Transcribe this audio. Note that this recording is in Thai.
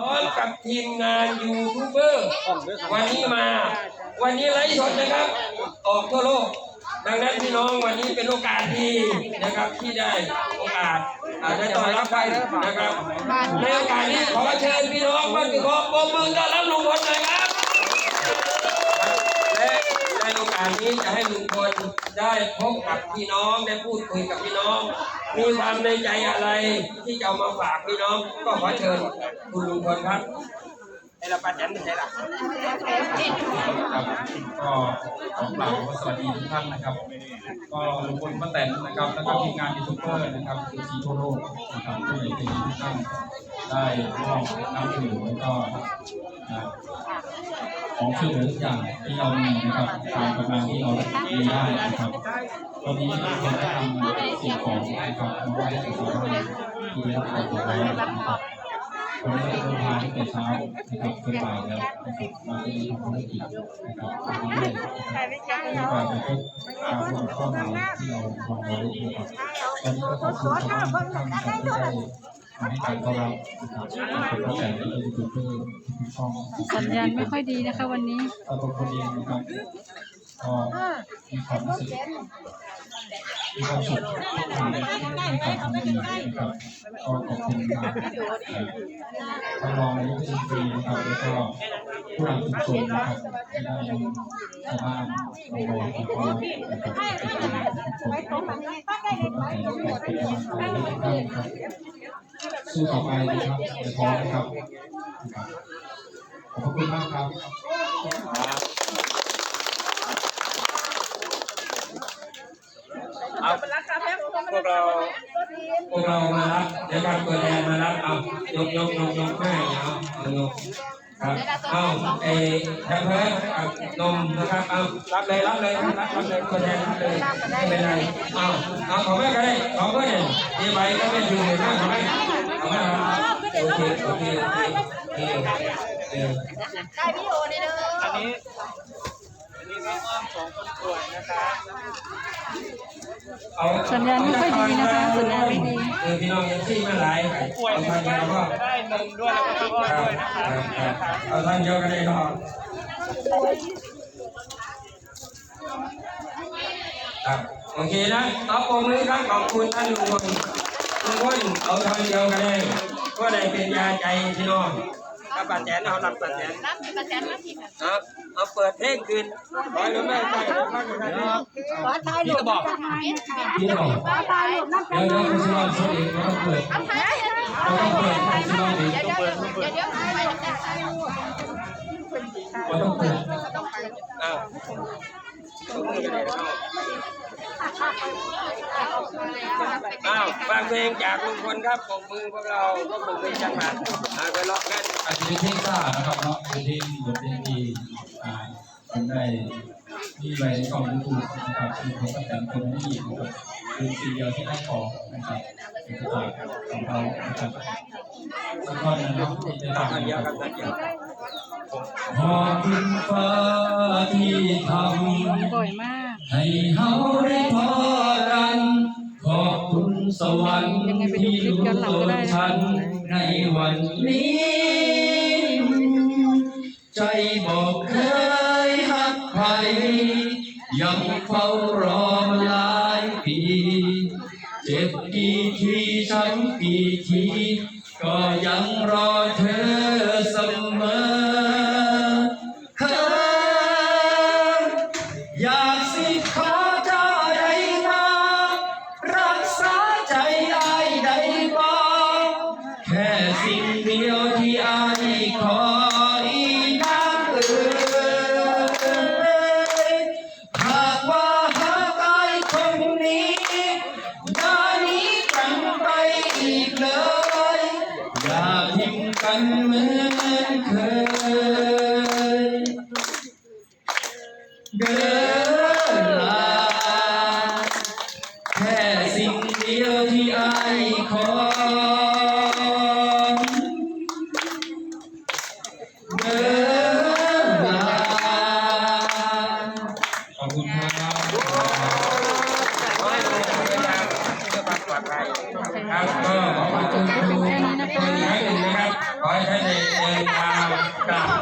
พร้อมกับทีมงานยูทูบเบอร์ วันนี้มา วันนี้ไลฟ์สดนะครับ ออกทั่วโลก ดังนั้นพี่น้องวันนี้เป็นโอกาสดีนะครับที่ได้โอกาสอาจจะต้อนรับใครนะครับในโอกาสนี้ขอเชิญพี่น้องมาติขอปรบมือต้อนรับลุงพลหน่อยครับและในโอกาสนี้จะให้ลุงพลได้พบกับพี่น้องได้พูดคุยกับพี่น้อง มีความในใจอะไรที่จะเอามาฝากพี่น้อง ก็ขอเชิญคุณลุงพลครับไอ้ละป้าแตนไม่ใช่หรอครับก็ขอกล่าวสวัสดีทุกท่านนะครับ ก็ลุงพลป้าแตนนะครับแล้วก็ทีมงานยูทูบเบอร์นะครับคือซีทั่วโลกนะครับก็เลยเป็นทุกท่านได้มอบน้ำดื่มแล้วก็อ่า ของช่วยเหลือทุกอย่างที่เรามีนะครับตามกำลังที่เรามีได้นะครับตอนนี้เราได้นำสิ่งของนะครับมาไว้ให้กับชาวบ้านที่ได้รับความเดือดร้อนนะครับวันนี้เราเดินทางตั้งแต่เช้านะครับจนบ่ายแล้วนะครับมาที่ทำภารกิจนะครับตรงนี้เลยนะครับในการไปพบการร่วมข้อมูลที่เราวางไว้นะครับตอนนี้ก็ขอบคุณชาวบ้านทุกท่านะครับที่ได้ ให้การต้อนรับนะครับเป็นผู้แทนและยูทูบเบอร์ทุกช่องสัญญาณไม่ค่อยดีนะคะวันนี้ตัวคนเองนะครับก็มีความรู้สึกมีความสุขที่ในการทำดีนะครับก็ขอบคุณนะครับท่านรองนายกรัฐมนตรีนะครับแล้วก็ผู้นำชุมชนนะครับที่ได้ชาวบ้านมาบริการนะครับเป็นทุกคนเป็นกำลังใจให้ทุกท่านครับ สู้ต่อไปนะครับอย่าท้อนะครับนะครับ ขอบคุณมากครับเอาพวกเราพวกเรามารับเดี๋ยวการเปิดแอร์มารับเอายกยกยกยกให้เอาเอายกครับเอาเอแทมเพิร์ดกับนมนะครับเอารับเลยรับเลยรับรับเลยตัวแทนรับเลยไม่เป็นไรเอาเอาของแม่ก็ได้ของเพื่อนมีใบก็ไม่อยู่เลยนะของแม่ ของแม่ครับโอเคโอเคโอเคโอเคเออได้พี่โอเนี่ยเด้ออันนี้อันนี้ก็อ้อมของคนป่วยนะคะเอาสัญญาณไม่ค่อยดีนะคะสัญญาณไม่ดีเออพี่น้องยังซี่มาหลายป่วยเอาในทางเดียวก็จะได้นมด้วยแล้วก็ข้าวอ้อยด้วยนะคะครับครับเอาทางเดียวก็ได้ก็ครับโอเคนะต่อปมมือครับขอบคุณท่านลุงพล ลุงพลเอาทางเดียวก็ได้ก็ได้เป็นยาใจพี่น้องกับปัจแจนเอาหลับปัจแจนรับประแจนมาทีค่ะครับเอาเปิดเพลงคืนขอหรือไม่ใช่ครับขอถ่ายรูปบอกพี่น้องขอถ่ายรูปนั่งเดี๋ยวเดี๋ยวคุณชิลอนสดเองก็ต้องเปิดถ่ายก็ต้องเปิดคุณชิลอนเองเดี๋ยวเดี๋ยวเดี๋ยวเดี๋ยวไปแล้วก็ต้องเปิดต้องเปิดอ้าว อ้าวฟังเพลงจากลุงพลครับปกมือพวกเราก็ปกมือจังหวัดมาไปเลาะกันอาจจะเป็นเพลงซ่านะครับเนาะเป็นเพลงบทเพลงที่อ่าผมได้ที่ในช่องยูทูบนะครับคือผมก็แต่งคนนี้นะครับเป็นซีเดียวที่ได้ของนะครับเป็นตัวของเรานะครับสักท่อนะครับที่จะต่ามกันเดียวคกัรันกันเดียวขอบคุณฟ้า ที่ทำบ่อยมาก ให้เฮาได้พอกัน ขอบคุณสวรรค์ที่รู้ตัวฉันในวันนี้ แค่สิ่งเดียวที่อายขออีนักเอ่ยหากว่าหากอายคนนี้อย่านี้กันไปอีกเลย อย่าทิ้งกันเหมือนเคยเดินลาแค่สิ่งเดียวที่อายขอ ขอบคุณครับขอให้ลุงพลเดินทางเพื่อความปลอดภัยครับก็ขอขอบคุณคุณลุงอีกครั้งหนึ่งนะครับขอให้ท่านได้ดินทางกลับ